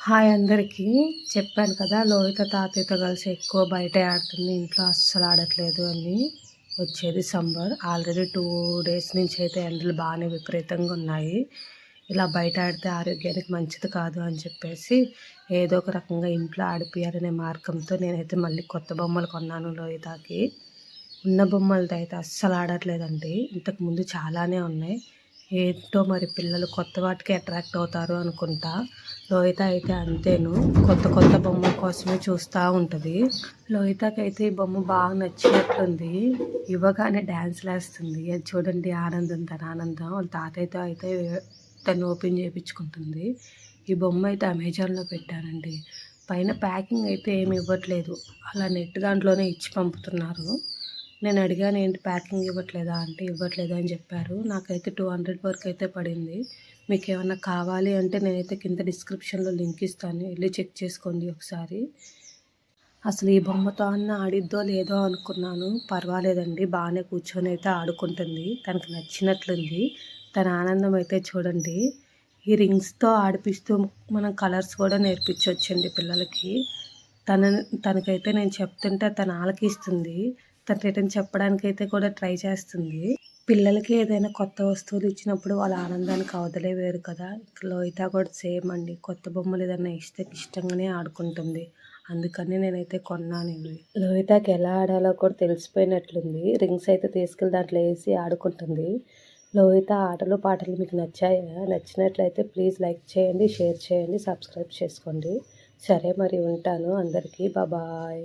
Hi అందరికీ. చెప్పాను కదా లోహిత తాతయ్యతో కలిసి ఎక్కువ బయట ఆడుతుంది ఇంట్లో అస్సలు ఆడట్లేదు అని వచ్చేది సమ్మర్. ఆల్రెడీ టూ డేస్ నుంచి అయితే ఎండలు బాగానే విపరీతంగా ఉన్నాయి. ఇలా బయట ఆడితే ఆరోగ్యానికి మంచిది కాదు అని చెప్పేసి ఏదో ఒక రకంగా ఇంట్లో ఆడిపియాలనే మార్గంతో నేనైతే మళ్ళీ కొత్త బొమ్మలు కొన్నాను లోహితకి. ఉన్న బొమ్మలతో అయితే అస్సలు ఆడట్లేదండి. ఇంతకుముందు చాలానే ఉన్నాయి. ఏంటో మరి పిల్లలు కొత్త వాటికి అట్రాక్ట్ అవుతారు అనుకుంటా. లోహిత అయితే అంతేను. కొత్త కొత్త బొమ్మ కోసమే చూస్తూ ఉంటుంది. లోహితకి అయితే ఈ బొమ్మ బాగా నచ్చినట్లుంది ఇవ్వగానే డ్యాన్స్ వేస్తుంది అది చూడండి ఆనందం తన ఆనందం వాళ్ళ తాతయ్యతో అయితే తను ఓపెన్ చేయించుకుంటుంది. ఈ బొమ్మ అయితే అమెజాన్లో పెట్టానండి పైన ప్యాకింగ్ అయితే ఏమి ఇవ్వట్లేదు. అలా నెట్ దాంట్లోనే ఇచ్చి పంపుతున్నారు. నేను అడిగాను ఏంటి ప్యాకింగ్ ఇవ్వట్లేదా? అంటే ఇవ్వట్లేదు అని చెప్పారు. నాకైతే టూ హండ్రెడ్ వరకు అయితే పడింది. మీకు ఏమన్నా కావాలి అంటే నేనైతే కింద డిస్క్రిప్షన్లో లింక్ ఇస్తాను. వెళ్ళి చెక్ చేసుకోండి ఒకసారి. అసలు ఈ బొమ్మతో అన్న ఆడిద్దో లేదో అనుకున్నాను. పర్వాలేదండి బాగానే కూర్చొని అయితే ఆడుకుంటుంది. తనకు నచ్చినట్లుంది. తన ఆనందం అయితే చూడండి. ఈ రింగ్స్తో ఆడిపిస్తూ మనం కలర్స్ కూడా నేర్పించవచ్చండి పిల్లలకి. తన తనకైతే నేను చెప్తుంటే తను ఆలకిస్తుంది. తను రిటర్న్ చెప్పడానికి అయితే కూడా ట్రై చేస్తుంది. పిల్లలకి ఏదైనా కొత్త వస్తువులు ఇచ్చినప్పుడు వాళ్ళ ఆనందానికి అవదలే వేరు కదా. లోహిత కూడా సేమ్ అండి. కొత్త బొమ్మలు ఏదైనా ఇస్తే ఇష్టంగానే ఆడుకుంటుంది. అందుకని నేనైతే కొన్నాను ఇవి. లోహితకి ఎలా ఆడాలో కూడా తెలిసిపోయినట్లుంది. రింగ్స్ అయితే తీసుకెళ్ళి దాంట్లో వేసి ఆడుకుంటుంది. లోహిత ఆటలు పాటలు మీకు నచ్చాయా? నచ్చినట్లయితే ప్లీజ్ లైక్ చేయండి షేర్ చేయండి సబ్స్క్రైబ్ చేసుకోండి. సరే మరి ఉంటాను అందరికీ. బాబాయ్